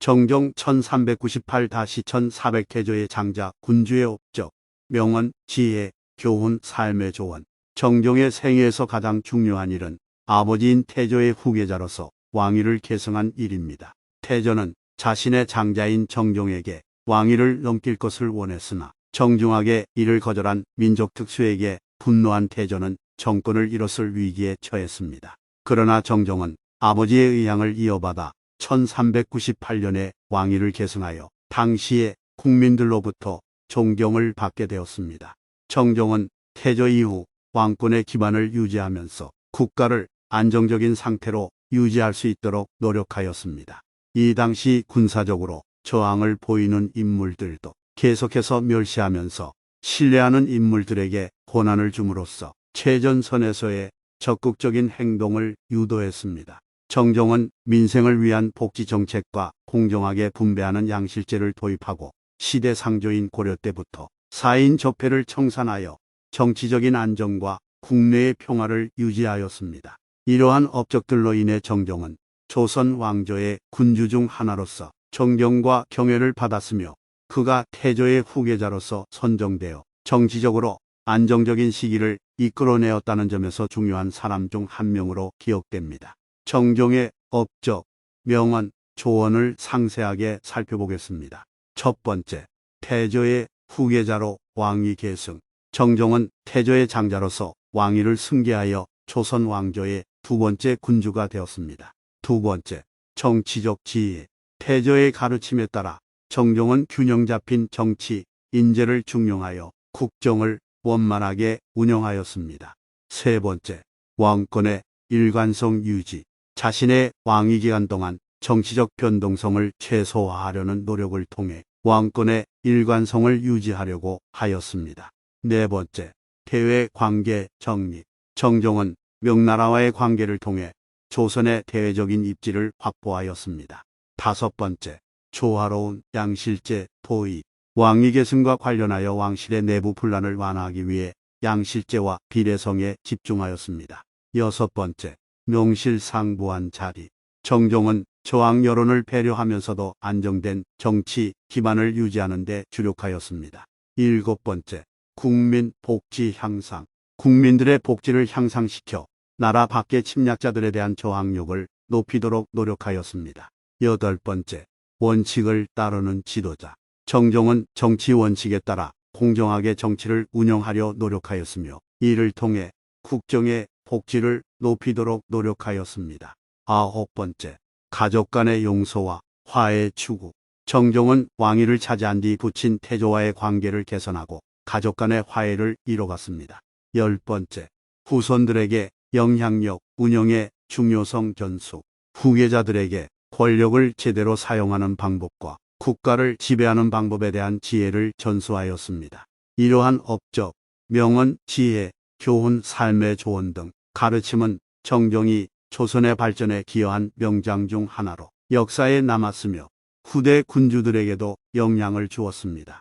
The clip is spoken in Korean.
정종 1398-1400태조의 장자 군주의 업적, 명언, 지혜, 교훈, 삶의 조언. 정종의 생애에서 가장 중요한 일은 아버지인 태조의 후계자로서 왕위를 계승한 일입니다. 태조는 자신의 장자인 정종에게 왕위를 넘길 것을 원했으나 정중하게 이를 거절한 민족 특수에게 분노한 태조는 정권을 잃었을 위기에 처했습니다. 그러나 정종은 아버지의 의향을 이어받아 1398년에 왕위를 계승하여 당시의 국민들로부터 존경을 받게 되었습니다. 정종은 태조 이후 왕권의 기반을 유지하면서 국가를 안정적인 상태로 유지할 수 있도록 노력하였습니다. 이 당시 군사적으로 저항을 보이는 인물들도 계속해서 멸시하면서 신뢰하는 인물들에게 고난을 줌으로써 최전선에서의 적극적인 행동을 유도했습니다. 정종은 민생을 위한 복지 정책과 공정하게 분배하는 양실제를 도입하고 시대 상조인 고려 때부터 사인 적폐를 청산하여 정치적인 안정과 국내의 평화를 유지하였습니다. 이러한 업적들로 인해 정종은 조선 왕조의 군주 중 하나로서 존경과 경애를 받았으며 그가 태조의 후계자로서 선정되어 정치적으로 안정적인 시기를 이끌어내었다는 점에서 중요한 사람 중 한 명으로 기억됩니다. 정종의 업적, 명언, 조언을 상세하게 살펴보겠습니다. 첫 번째, 태조의 후계자로 왕위 계승. 정종은 태조의 장자로서 왕위를 승계하여 조선 왕조의 두 번째 군주가 되었습니다. 두 번째, 정치적 지혜. 태조의 가르침에 따라 정종은 균형 잡힌 정치, 인재를 중용하여 국정을 원만하게 운영하였습니다. 세 번째, 왕권의 일관성 유지. 자신의 왕위 기간 동안 정치적 변동성을 최소화하려는 노력을 통해 왕권의 일관성을 유지하려고 하였습니다. 네 번째, 대외 관계 정립. 정종은 명나라와의 관계를 통해 조선의 대외적인 입지를 확보하였습니다. 다섯 번째, 조화로운 양실제 도의. 왕위 계승과 관련하여 왕실의 내부 분란을 완화하기 위해 양실제와 비례성에 집중하였습니다. 여섯 번째, 명실상부한 자리. 정종은 저항 여론을 배려하면서도 안정된 정치 기반을 유지하는 데 주력하였습니다. 일곱 번째, 국민 복지 향상. 국민들의 복지를 향상시켜 나라 밖의 침략자들에 대한 저항력을 높이도록 노력하였습니다. 여덟 번째, 원칙을 따르는 지도자. 정종은 정치 원칙에 따라 공정하게 정치를 운영하려 노력하였으며 이를 통해 국정의 복지를 높이도록 노력하였습니다. 아홉 번째, 가족 간의 용서와 화해 추구. 정종은 왕위를 차지한 뒤 부친 태조와의 관계를 개선하고 가족 간의 화해를 이뤄갔습니다. 열 번째, 후손들에게 영향력, 운영의 중요성 전수. 후계자들에게 권력을 제대로 사용하는 방법과 국가를 지배하는 방법에 대한 지혜를 전수하였습니다. 이러한 업적, 명언, 지혜, 교훈, 삶의 조언 등 가르침은 정종이 조선의 발전에 기여한 명장 중 하나로 역사에 남았으며 후대 군주들에게도 영향을 주었습니다.